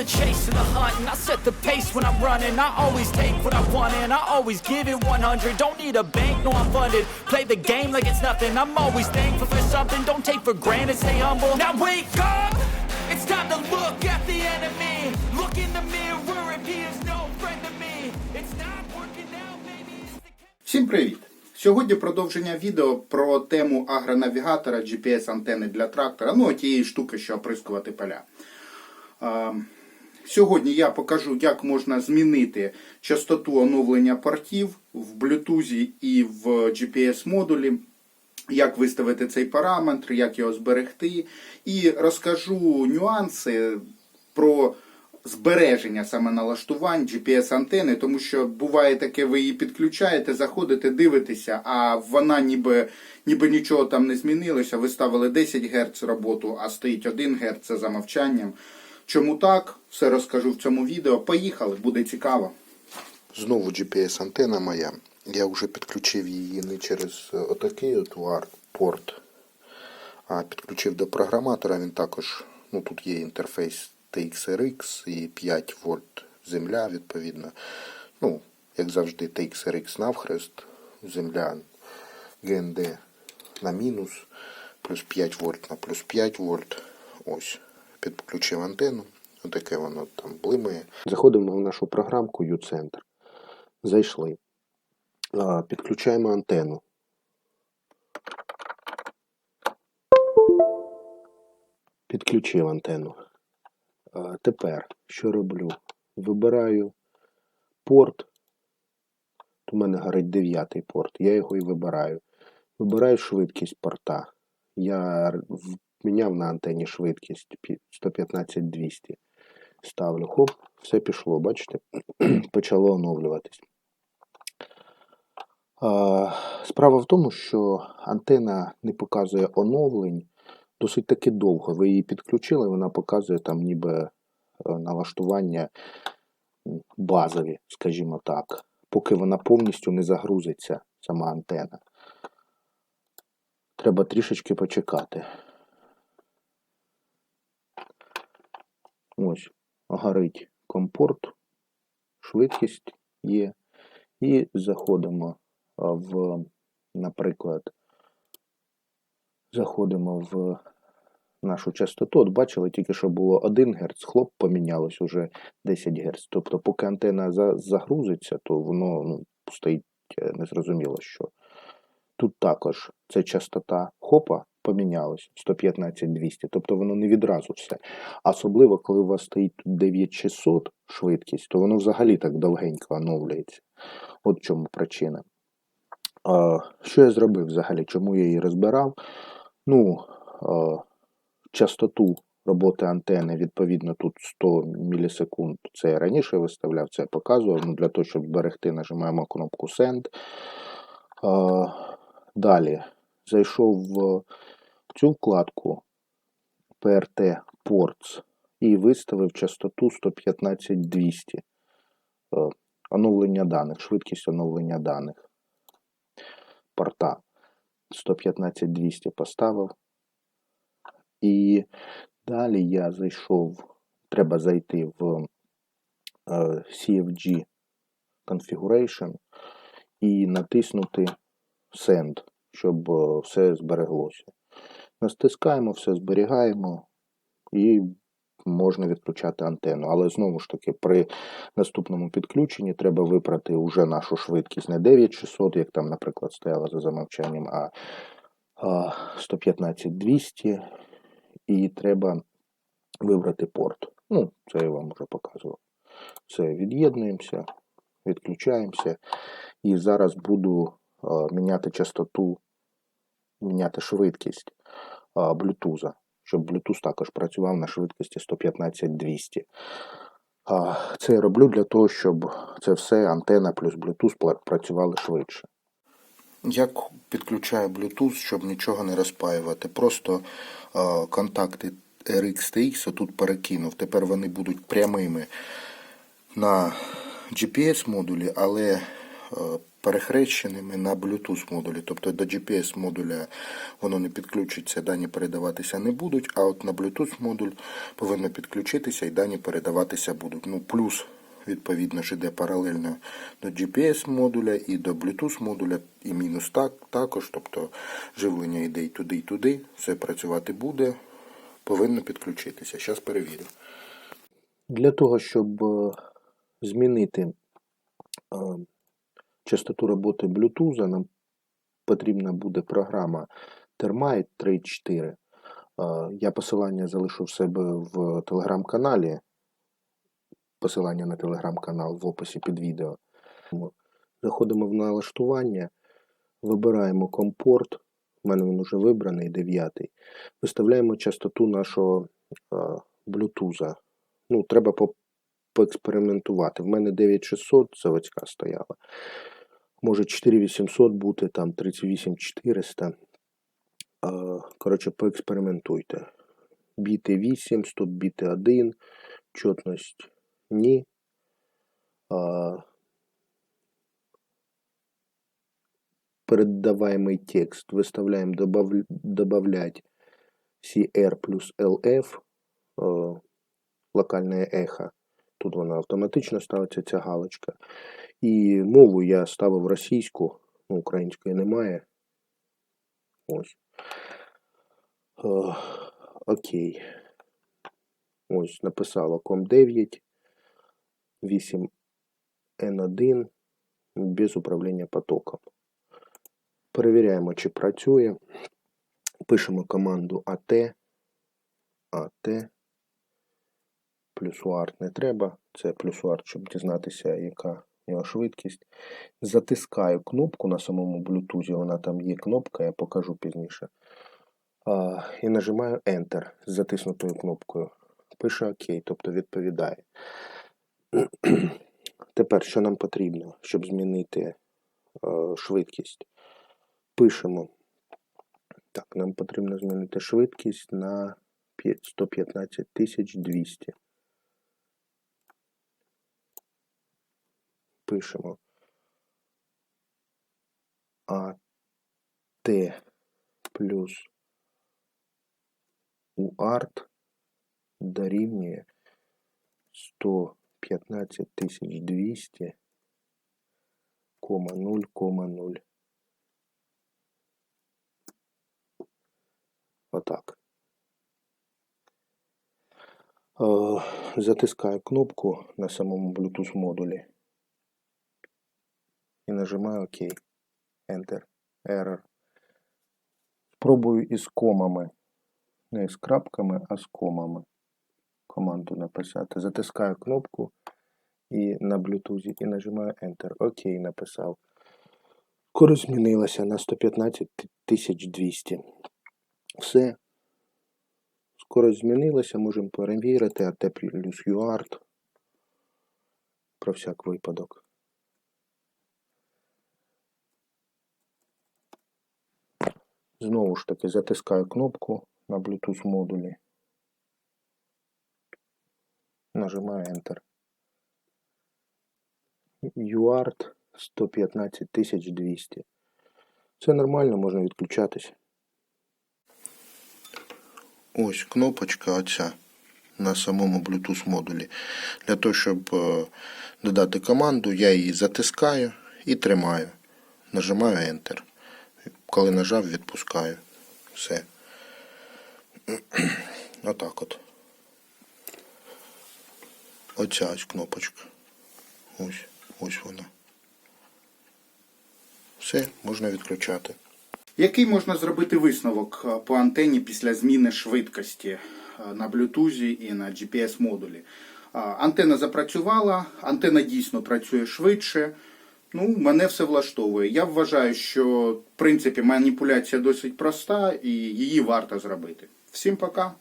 the chase and the hunt, and I set the pace when I'm running. I always take what I want, and I always give it 100. Don't need a bank, no, I'm funded. Play the game like it's nothing. I'm always thankful for something. Don't take for granted, stay humble. Now wake up! It's time to look at the enemy. Look in the mirror if he is no friend to me. It's not working out, maybe it's the Всім привіт! Сьогодні продовження відео про тему агронавігатора GPS-антени для трактора, ну тієї штуки, що оприскувати поля. Сьогодні я покажу, як можна змінити частоту оновлення портів в Bluetooth і в GPS-модулі, як виставити цей параметр, як його зберегти, і розкажу нюанси про збереження саме налаштувань GPS-антени, тому що буває таке, ви її підключаєте, заходите, дивитеся, а вона ніби, ніби нічого там не змінилося. Ви ставили 10 Гц роботу, а стоїть 1 Гц за мовчанням. Чому так? Все розкажу в цьому відео. Поїхали, буде цікаво. Знову GPS-антена моя. Я вже підключив її не через е, отакий от порт, а підключив до програматора. Він також, ну тут є інтерфейс TXRX і 5 вольт земля, відповідно. Ну, як завжди, TXRX навхрест, земля GND на мінус, плюс 5 вольт на плюс 5 вольт. Ось, підключив антенну. Отаке воно там блимає. Заходимо в нашу програмку U-Center. Зайшли. Підключаємо антенну. Підключив антенну. Тепер що роблю? Вибираю порт. У мене горить дев'ятий порт. Я його і вибираю. Вибираю швидкість порта. Я міняв на антені швидкість пі- 115-200. Ставлю, хоп, все пішло, бачите? Почало оновлюватись. Справа в тому, що антена не показує оновлень досить таки довго. Ви її підключили, вона показує там ніби е, налаштування базові, скажімо так, поки вона повністю не загрузиться, сама антена. Треба трішечки почекати. Ось, горить компорт, швидкість є. І заходимо в, наприклад, заходимо в нашу частоту. От бачили, тільки що було 1 Гц, хлоп помінялось уже 10 Гц. Тобто, поки антенна загрузиться, то воно ну, стоїть е, незрозуміло що. Тут також це частота хопа помінялась 115-200, тобто воно не відразу все. Особливо, коли у вас стоїть тут 9600 швидкість, то воно взагалі так довгенько оновлюється. От в чому причина. А, що я зробив взагалі? Чому я її розбирав? Ну, а, частоту роботи антени, відповідно, тут 100 мілісекунд. Це я раніше виставляв, це я показував. Ну, для того, щоб зберегти, нажимаємо кнопку Send. Далі зайшов в цю вкладку PRT Ports і виставив частоту 115-200. Е, Оновлення даних, швидкість оновлення даних порта 115-200 поставив. І далі я зайшов, треба зайти в е, CFG Configuration і натиснути Send, щоб е, все збереглося. Настискаємо, все зберігаємо і можна відключати антенну. Але знову ж таки, при наступному підключенні треба вибрати вже нашу швидкість не 9600, як там, наприклад, стояло за замовчанням, а а, 115-200. І треба вибрати порт. Ну, це я вам вже показував. Все, від'єднуємося, відключаємося. І зараз буду міняти частоту, міняти швидкість Bluetooth, щоб Bluetooth також працював на швидкості 115-200. А, Це я роблю для того, щоб це все антена плюс Bluetooth працювали швидше. Як підключаю Bluetooth, щоб нічого не розпаювати? Просто контакти RX та тут перекинув. Тепер вони будуть прямими на GPS-модулі, але перехрещеними на Bluetooth модулі. Тобто до GPS модуля воно не підключиться, дані передаватися не будуть, а от на Bluetooth модуль повинно підключитися і дані передаватися будуть. Ну, плюс, відповідно ж, іде паралельно до GPS модуля і до Bluetooth модуля, і мінус так, також. Тобто живлення йде і туди, і туди, все працювати буде, повинно підключитися. Зараз перевірю. Для того, щоб е, змінити е, частоту роботи Bluetooth, нам потрібна буде програма Thermite 3.4. Е, Я посилання залишу в себе в телеграм-каналі. Посилання на телеграм-канал в описі під відео. Заходимо в налаштування, вибираємо компорт. У мене він вже вибраний, 9. Виставляємо частоту нашого Bluetooth. Ну, треба по- поекспериментувати. В мене 9600 заводська стояла. Може 4800 бути, там 38400. Е, Коротше, поекспериментуйте. Біти 8, стоп біти 1, чотність ні. А, текст выставляем добав- добавлять CR плюс LF, локальне ехо. Тут вона автоматично ставиться ця галочка. І мову я ставив російську, ну, української немає. Ось. Е, окей. Ось написало COM9 8N1 без управління потоком. Перевіряємо, чи працює. Пишемо команду AT. AT. Плюс UART не треба. Це плюс UART, щоб дізнатися, яка його швидкість. Затискаю кнопку на самому Bluetooth, вона там є кнопка, я покажу пізніше. І нажимаю Enter з затиснутою кнопкою. Пише ОК, тобто відповідає. Тепер, що нам потрібно, щоб змінити е, швидкість? Пишемо. Так, нам потрібно змінити швидкість на 115 200. Пишемо АТ плюс УАРТ дорівнює 115 200, кома 0, кома 0. Отак. Е, Затискаю кнопку на самому Bluetooth модулі і нажимаю ОК. Enter. Error. Спробую із комами. Не з крапками, а з комами. Команду написати. Затискаю кнопку і на Bluetooth і нажимаю Enter. ОК, написав. Скорость змінилася на 115 200. Все. Скорость змінилася, можемо перевірити AT плюс UART. Про всяк випадок. Знову ж таки затискаю кнопку на Bluetooth модулі. Нажимаю Enter. UART 115 200. Це нормально, можна відключатися. Ось кнопочка оця на самому Bluetooth модулі. Для того, щоб е, додати команду, я її затискаю і тримаю. Нажимаю Enter. Коли нажав, відпускаю. Все. Отак от. Оця ось кнопочка. Ось, ось вона. Все, можна відключати. Який можна зробити висновок е, по антені після зміни швидкості е, на Bluetooth і на GPS модулі? Антена запрацювала, антена дійсно працює швидше. Ну, мене все влаштовує. Я вважаю, що в принципі маніпуляція досить проста і її варто зробити. Всім пока.